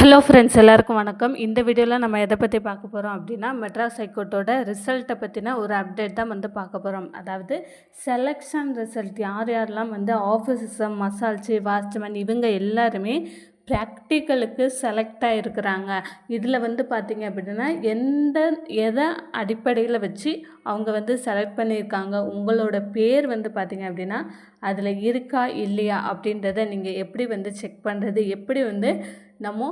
Hello friends எல்லாருக்கும் வணக்கம். இந்த வீடியோவில் நம்ம எதை பற்றி பார்க்க போகிறோம் அப்படின்னா மெட்ராஸ் ஹைகோர்ட்டோட ரிசல்ட்டை பற்றின ஒரு அப்டேட் தான் வந்து பார்க்க போகிறோம் அதாவது செலெக்ஷன் ரிசல்ட் யார் யாரெல்லாம் வந்து ஆஃபீஸர்ஸ் மசால்ச்சி வாட்ச்மேன் இவங்க எல்லாருமே ப்ராக்டிக்கலுக்கு செலக்ட் ஆகிருக்கிறாங்க இதில் வந்து பார்த்திங்க அப்படின்னா எந்த எதை அடிப்படையில் வச்சு அவங்க வந்து செலக்ட் பண்ணியிருக்காங்க உங்களோட பேர் வந்து பார்த்திங்க அப்படின்னா அதில் இருக்கா இல்லையா அப்படின்றத நீங்கள் எப்படி வந்து செக் பண்ணுறது எப்படி வந்து நம்ம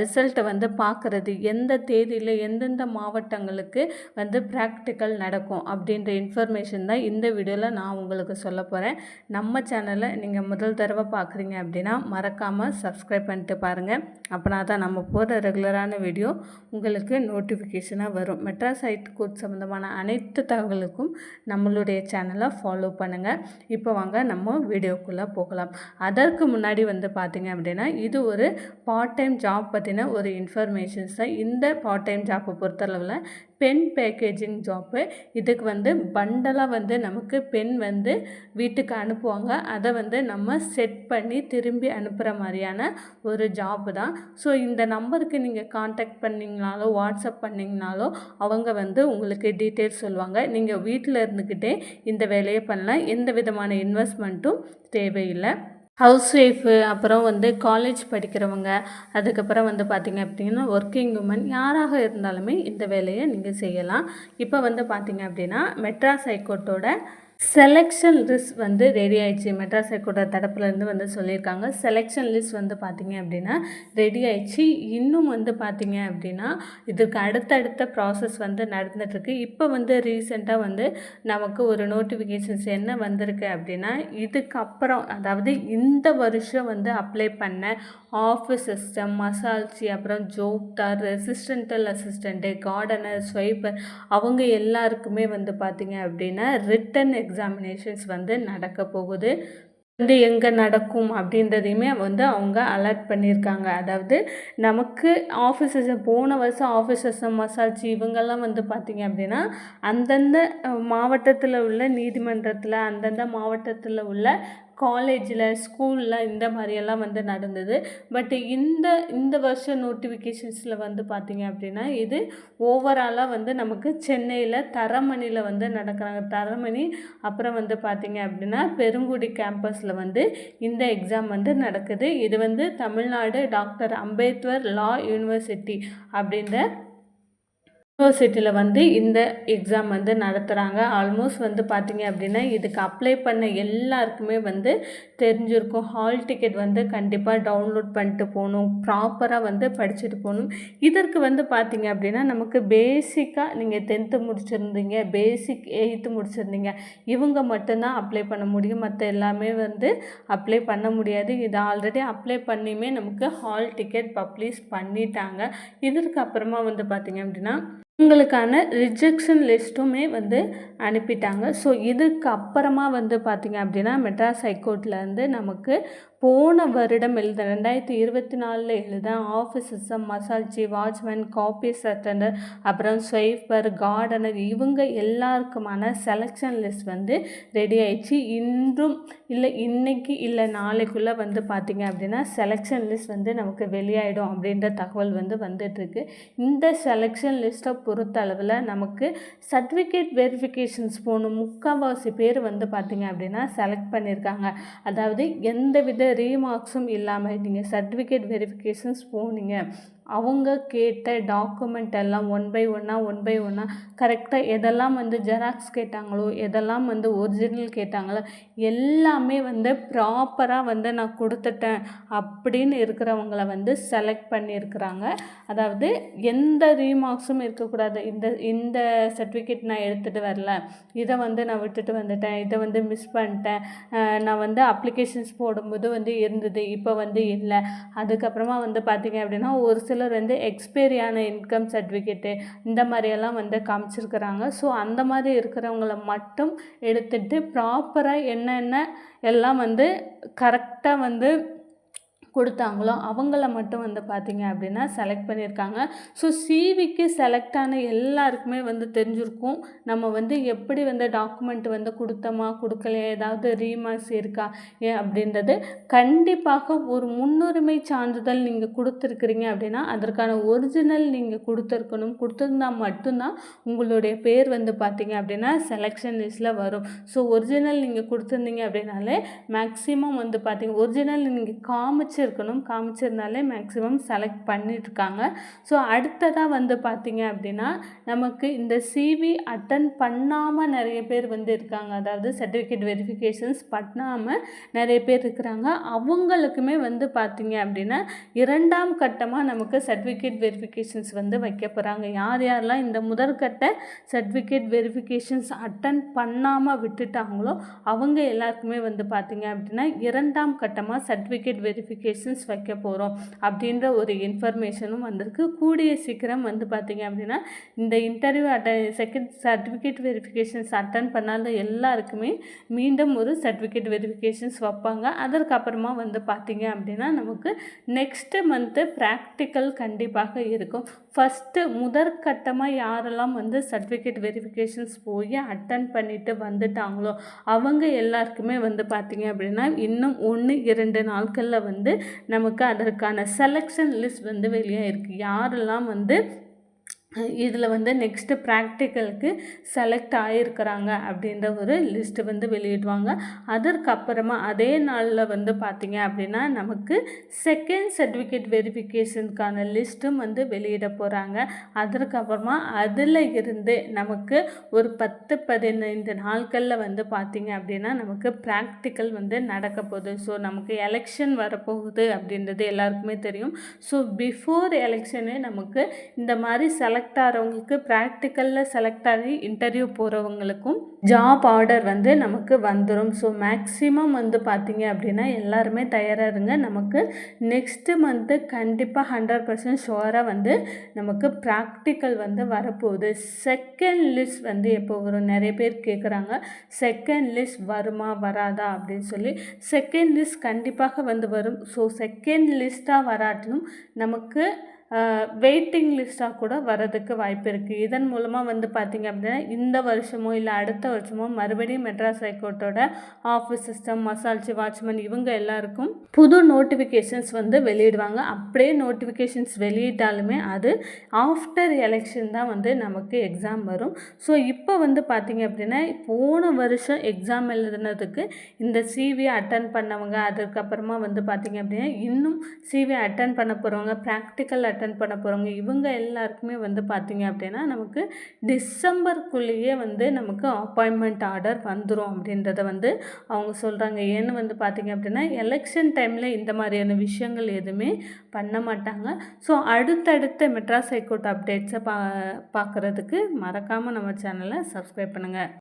ரிசல்ட்டை வந்து பார்க்குறது எந்த தேதியில் எந்தெந்த மாவட்டங்களுக்கு வந்து ப்ராக்டிக்கல் நடக்கும் அப்படின்ற இன்ஃபர்மேஷன் தான் இந்த வீடியோவில் நான் உங்களுக்கு சொல்ல போகிறேன் நம்ம சேனலை நீங்கள் முதல் தடவை பார்க்குறீங்க அப்படின்னா மறக்காமல் சப்ஸ்கிரைப் பண்ணிட்டு பாருங்கள் அப்படின்னா தான் நம்ம போகிற ரெகுலரான வீடியோ உங்களுக்கு நோட்டிஃபிகேஷனாக வரும். மெட்ராஸ் ஹைட் கோட் சம்மந்தமான அனைத்து தகவலுக்கும் நம்மளுடைய சேனலை ஃபாலோ பண்ணுங்கள் இப்போ வாங்க நம்ம வீடியோக்குள்ளே போகலாம். அதற்கு முன்னாடி வந்து பார்த்திங்க அப்படின்னா இது ஒரு பார்ட் டைம் ஜாப் பற்றின ஒரு இன்ஃபர்மேஷன்ஸ் தான் இந்த பார்ட் டைம் ஜாப்பை பொறுத்தளவில் பென் பேக்கேஜிங் ஜாப்பு இதுக்கு வந்து பண்டலாக வந்து நமக்கு பென் வந்து வீட்டுக்கு அனுப்புவாங்க. அதை வந்து நம்ம செட் பண்ணி திரும்பி அனுப்புகிற மாதிரியான ஒரு ஜாப்பு தான் ஸோ இந்த நம்பருக்கு நீங்கள் காண்டாக்ட் பண்ணிங்கனாலோ வாட்ஸ்அப் பண்ணிங்கனாலோ அவங்க வந்து உங்களுக்கு டீட்டெயில்ஸ் சொல்லுவாங்க. நீங்கள் வீட்டில் இருந்துக்கிட்டே இந்த வேலையை பண்ணலாம். எந்த விதமான இன்வெஸ்ட்மெண்ட்டும் தேவையில்லை. ஹவுஸ் ஒய்ஃபு அப்புறம் வந்து காலேஜ் படிக்கிறவங்க அதுக்கப்புறம் வந்து பார்த்திங்க அப்படின்னா ஒர்க்கிங் உமன் யாராக இருந்தாலுமே இந்த வேலையை நீங்கள் செய்யலாம். இப்போ வந்து பார்த்திங்க அப்படின்னா மெட்ராஸ் ஹைகோர்ட்டோட செலெக்ஷன் லிஸ்ட் வந்து ரெடி ஆயிடுச்சு. மெட்ராஸ் ஹைகோர்ட் தரப்புலேருந்து வந்து சொல்லியிருக்காங்க. செலெக்ஷன் லிஸ்ட் வந்து பார்த்திங்க அப்படின்னா ரெடி ஆயிடுச்சு. இன்னும் வந்து பார்த்திங்க அப்படின்னா இதுக்கு அடுத்தடுத்த ப்ராசஸ் வந்து நடந்துகிட்ருக்கு இப்போ வந்து ரீசெண்டாக வந்து நமக்கு ஒரு நோட்டிஃபிகேஷன்ஸ் என்ன வந்திருக்கு அப்படின்னா இதுக்கப்புறம் அதாவது இந்த வருஷம் வந்து அப்ளை பண்ண ஆஃபீஸ் சிஸ்டம் மசால்ச்சி அப்புறம் ஜோக்தார் ரெசிஸ்டன்டல் அசிஸ்டண்ட்டு கார்டனர் ஸ்வைப்பர் அவங்க எல்லாருக்குமே வந்து பார்த்திங்க அப்படின்னா ரிட்டன் எக்ஸாமினேஷன்ஸ் வந்து நடக்க போகுது. வந்து எங்கே நடக்கும் அப்படின்றதையுமே வந்து அவங்க அலர்ட் பண்ணியிருக்காங்க. அதாவது நமக்கு ஆஃபீஸர்ஸ் போன வருஷம் ஆஃபீஸர்ஸ் மசாஜ் இவங்கெல்லாம் வந்து பார்த்திங்க அப்படின்னா அந்தந்த மாவட்டத்தில் உள்ள நீதிமன்றத்தில் அந்தந்த மாவட்டத்தில் உள்ள காலேஜில் ஸ்கூலில் இந்த மாதிரியெல்லாம் வந்து நடந்தது. பட் இந்த இந்த வருஷம் நோட்டிஃபிகேஷன்ஸில் வந்து பார்த்திங்க அப்படின்னா இது ஓவராலாக வந்து நமக்கு சென்னையில் தரமணியில் வந்து நடக்கிறாங்க. தரமணி அப்புறம் வந்து பார்த்திங்க அப்படின்னா பெருங்குடி கேம்பஸில் வந்து இந்த எக்ஸாம் வந்து நடக்குது. இது வந்து Tamil Nadu doctor Ambedkar law university அப்படின்ற யூனிவர்சிட்டியில் வந்து இந்த எக்ஸாம் வந்து நடத்துகிறாங்க ஆல்மோஸ்ட் வந்து பார்த்திங்க அப்படின்னா இதுக்கு அப்ளை பண்ண எல்லாருக்குமே வந்து தெரிஞ்சிருக்கும். ஹால் டிக்கெட் வந்து கண்டிப்பாக டவுன்லோட் பண்ணிட்டு போகணும். ப்ராப்பராக வந்து படிச்சுட்டு போகணும். இதற்கு வந்து பார்த்திங்க அப்படின்னா நமக்கு பேசிக்காக நீங்கள் டென்த்து முடிச்சிருந்தீங்க பேசிக் எயித்து முடிச்சிருந்தீங்க இவங்க மட்டும்தான் அப்ளை பண்ண முடியும். மற்ற எல்லாமே வந்து அப்ளை பண்ண முடியாது. இது ஆல்ரெடி அப்ளை பண்ணியுமே நமக்கு ஹால் டிக்கெட் பப்ளிஷ் பண்ணிட்டாங்க. இதற்கு அப்புறமா வந்து பார்த்திங்க அப்படின்னா உங்களுக்கான ரிஜெக்ஷன் லிஸ்ட்டுமே வந்து அனுப்பிட்டாங்க. ஸோ இதுக்கு அப்புறமா வந்து பார்த்திங்க அப்படின்னா மெட்ராஸ் ஹைகோர்ட்லேருந்து நமக்கு போன வருடம் எழுத ரெண்டாயிரத்தி இருபத்தி நாலில் எழுத ஆஃபீஸஸ் மசாஜி வாட்ச்மேன் காப்பீஸ் அட்டண்டர் அப்புறம் ஸ்வைப்பர் கார்டனர் இவங்க எல்லாருக்குமான செலெக்ஷன் லிஸ்ட் வந்து ரெடி ஆயிடுச்சு. இன்றும் இல்லை இன்னைக்கு இல்லை நாளைக்குள்ளே வந்து பார்த்திங்க அப்படின்னா செலெக்ஷன் லிஸ்ட் வந்து நமக்கு வெளியாயிடும் அப்படின்ற தகவல் வந்து வந்துட்டுருக்கு. இந்த செலெக்ஷன் லிஸ்ட்டை பொறுத்த அளவில் நமக்கு சர்டிஃபிகேட் வெரிஃபிகேஷன்ஸ் போகணும். முக்கால்வாசி பேர் வந்து பார்த்திங்க அப்படின்னா செலக்ட் பண்ணியிருக்காங்க அதாவது எந்த வித ரீமார்க்ஸும் இல்லாமல் நீங்கள் சர்டிஃபிகேட் வெரிஃபிகேஷன்ஸ் போனீங்க. அவங்க கேட்ட டாக்குமெண்ட் எல்லாம் ஒன் பை ஒன்னாக ஒன் பை ஒன்னாக கரெக்டாக எதெல்லாம் வந்து ஜெராக்ஸ் கேட்டாங்களோ எதெல்லாம் வந்து ஒரிஜினல் கேட்டாங்களோ எல்லாமே வந்து ப்ராப்பராக வந்து நான் கொடுத்துட்டேன் அப்படின்னு இருக்கிறவங்கள வந்து செலக்ட் பண்ணியிருக்கிறாங்க. அதாவது எந்த ரீமார்க்ஸும் இருக்கக்கூடாது. இந்த இந்த சர்டிஃபிகேட் நான் எடுத்துகிட்டு வரல. இதை வந்து நான் விட்டுட்டு வந்துட்டேன். இதை வந்து மிஸ் பண்ணிட்டேன். நான் வந்து அப்ளிகேஷன்ஸ் போடும்போது வந்து இருந்தது இப்போ வந்து இல்லை. அதுக்கப்புறமா வந்து பார்த்திங்க அப்படின்னா ஒரு சில சிலர் வந்து எக்ஸ்பைரியான இன்கம் சர்டிஃபிகேட்டு இந்த மாதிரியெல்லாம் வந்து காமிச்சிருக்கிறாங்க. ஸோ அந்த மாதிரி இருக்கிறவங்கள மட்டும் எடுத்துகிட்டு ப்ராப்பராக என்னென்ன எல்லாம் வந்து கரெக்டாக வந்து கொடுத்தாங்களோ அவங்கள மட்டும் வந்து பார்த்திங்க அப்படின்னா செலக்ட் பண்ணியிருக்காங்க. ஸோ சிவிக்கு செலக்ட் ஆன எல்லாருக்குமே வந்து தெரிஞ்சிருக்கும். நம்ம வந்து எப்படி வந்து டாக்குமெண்ட் வந்து கொடுத்தோமா கொடுக்கலையா ஏதாவது ரீமார்க்ஸ் இருக்கா ஏன் அப்படின்றது. கண்டிப்பாக ஒரு முன்னுரிமை சான்றிதழ் நீங்கள் கொடுத்துருக்குறீங்க அப்படின்னா அதற்கான ஒரிஜினல் நீங்கள் கொடுத்துருக்கணும். கொடுத்துருந்தா மட்டும்தான் உங்களுடைய பேர் வந்து பார்த்தீங்க அப்படின்னா செலெக்ஷன் லிஸ்ட்டில் வரும். ஸோ ஒரிஜினல் நீங்கள் கொடுத்துருந்தீங்க அப்படின்னாலே மேக்ஸிமம் வந்து பார்த்தீங்க ஒரிஜினல் நீங்கள் காமிச்சு காமிச்சிருக்கணும். காமிச்சிருந்தாலே மேக்ஸிமம் செலக்ட் பண்ணியிருக்காங்க ஸோ அடுத்ததாக வந்து பார்த்திங்க அப்படின்னா நமக்கு இந்த சிவி அட்டன் பண்ணாமல் நிறைய பேர் வந்து இருக்காங்க. அதாவது சர்டிஃபிகேட் வெரிஃபிகேஷன்ஸ் பண்ணாமல் நிறைய பேர் இருக்கிறாங்க. அவங்களுக்குமே வந்து பார்த்திங்க அப்படின்னா இரண்டாம் கட்டமாக நமக்கு சர்டிஃபிகேட் வெரிஃபிகேஷன்ஸ் வந்து வைக்க போகிறாங்க யார் யாரெல்லாம் இந்த முதற்கட்ட சர்டிஃபிகேட் வெரிஃபிகேஷன்ஸ் அட்டன் பண்ணாமல் விட்டுட்டாங்களோ அவங்க எல்லாருக்குமே வந்து பார்த்திங்க அப்படின்னா இரண்டாம் கட்டமாக சர்டிஃபிகேட் வெரிஃபிகேஷன் கொஷின்ஸ் வைக்க போகிறோம் அப்படின்ற ஒரு இன்ஃபர்மேஷனும் வந்திருக்கு. கூடிய சீக்கிரம் வந்து பார்த்திங்க அப்படின்னா இந்த இன்டர்வியூ அட்ட செகண்ட் சர்டிஃபிகேட் வெரிஃபிகேஷன்ஸ் அட்டன் பண்ணாத எல்லாருக்குமே மீண்டும் ஒரு சர்டிஃபிகேட் வெரிஃபிகேஷன்ஸ் வைப்பாங்க. அதற்கப்புறமா வந்து பார்த்திங்க அப்படின்னா நமக்கு நெக்ஸ்ட்டு மந்த்து ப்ராக்டிக்கல் கண்டிப்பாக இருக்கும். ஃபஸ்ட்டு முதற்கட்டமாக யாரெல்லாம் வந்து சர்டிஃபிகேட் வெரிஃபிகேஷன்ஸ் போய் அட்டன் பண்ணிவிட்டு வந்துட்டாங்களோ அவங்க எல்லாருக்குமே வந்து பார்த்திங்க அப்படின்னா இன்னும் ஒன்று இரண்டு நாட்களில் வந்து நமக்கு அதற்கான செலெக்ஷன் லிஸ்ட் வந்து வெளியே இருக்குது யாரெல்லாம் வந்து இதில் வந்து நெக்ஸ்ட்டு ப்ராக்டிக்கலுக்கு செலக்ட் ஆகிருக்கிறாங்க அப்படின்ற ஒரு லிஸ்ட்டு வந்து வெளியிடுவாங்க. அதற்கப்புறமா அதே நாளில் வந்து பார்த்திங்க அப்படின்னா நமக்கு செகண்ட் சர்டிஃபிகேட் வெரிஃபிகேஷனுக்கான லிஸ்ட்டும் வந்து வெளியிட போகிறாங்க. அதற்கப்புறமா அதில் இருந்து நமக்கு ஒரு பத்து பதினைந்து நாட்களில் வந்து பார்த்திங்க அப்படின்னா நமக்கு ப்ராக்டிக்கல் வந்து நடக்க போகுது. ஸோ நமக்கு எலெக்ஷன் வரப்போகுது அப்படின்றது எல்லாருக்குமே தெரியும். ஸோ பிஃபோர் எலெக்ஷனே நமக்கு இந்த மாதிரி செலக்ட் செலக்ட் ஆகிறவங்களுக்கு ப்ராக்டிக்கலில் செலக்ட் ஆகி இன்டர்வியூ போகிறவங்களுக்கும் ஜாப் ஆர்டர் வந்து நமக்கு வந்துடும் ஸோ மேக்ஸிமம் வந்து பார்த்திங்க அப்படின்னா எல்லாருமே தயாராக இருங்க. நமக்கு நெக்ஸ்ட்டு மந்த்து கண்டிப்பாக ஹண்ட்ரட் பர்சன்ட் ஷுவராக வந்து நமக்கு ப்ராக்டிக்கல் வந்து வரப்போகுது. செகண்ட் லிஸ்ட் வந்து எப்போ வரும்? நிறைய பேர் கேட்குறாங்க செகண்ட் லிஸ்ட் வருமா வராதா அப்படின்னு சொல்லி. செகண்ட் லிஸ்ட் கண்டிப்பாக வந்து வரும். ஸோ செகண்ட் லிஸ்ட்டாக வராட்டிலும் நமக்கு வெயிட்டிங் லிஸ்ட்டாக கூட வரதுக்கு வாய்ப்பு இருக்குது இதன் மூலமாக வந்து பார்த்திங்க அப்படின்னா இந்த வருஷமோ இல்லை அடுத்த வருஷமோ மறுபடியும் மெட்ராஸ் ஹைகோர்ட்டோட ஆஃபீஸ் சிஸ்டம் மசால்ச்சி வாட்ச்மேன் இவங்க எல்லாருக்கும் புது நோட்டிஃபிகேஷன்ஸ் வந்து வெளியிடுவாங்க. அப்படியே நோட்டிஃபிகேஷன்ஸ் வெளியிட்டாலுமே அது ஆஃப்டர் எலெக்ஷன் தான் வந்து நமக்கு எக்ஸாம் வரும். ஸோ இப்போ வந்து பார்த்திங்க அப்படின்னா போன வருஷம் எக்ஸாம் எழுதுனதுக்கு இந்த சிவி அட்டன் பண்ணவங்க அதுக்கப்புறமா வந்து பார்த்திங்க அப்படின்னா இன்னும் சிவி அட்டன் பண்ண போகிறவங்க ப்ராக்டிக்கல் அட்டன் பண்ண போகிறவங்க இவங்க எல்லாருக்குமே வந்து பார்த்திங்க அப்படின்னா நமக்கு டிசம்பருக்குள்ளேயே வந்து நமக்கு அப்பாயின்மெண்ட் ஆர்டர் வந்துடும் அப்படின்றத வந்து அவங்க சொல்கிறாங்க ஏன்னு வந்து பார்த்திங்க அப்படின்னா எலெக்ஷன் டைமில் இந்த மாதிரியான விஷயங்கள் எதுவுமே பண்ண மாட்டாங்க. ஸோ அடுத்தடுத்த மெட்ராஸ் ஹைகோர்ட் அப்டேட்ஸை பா பார்க்குறதுக்கு மறக்காமல் நம்ம சேனலை சப்ஸ்கிரைப் பண்ணுங்கள்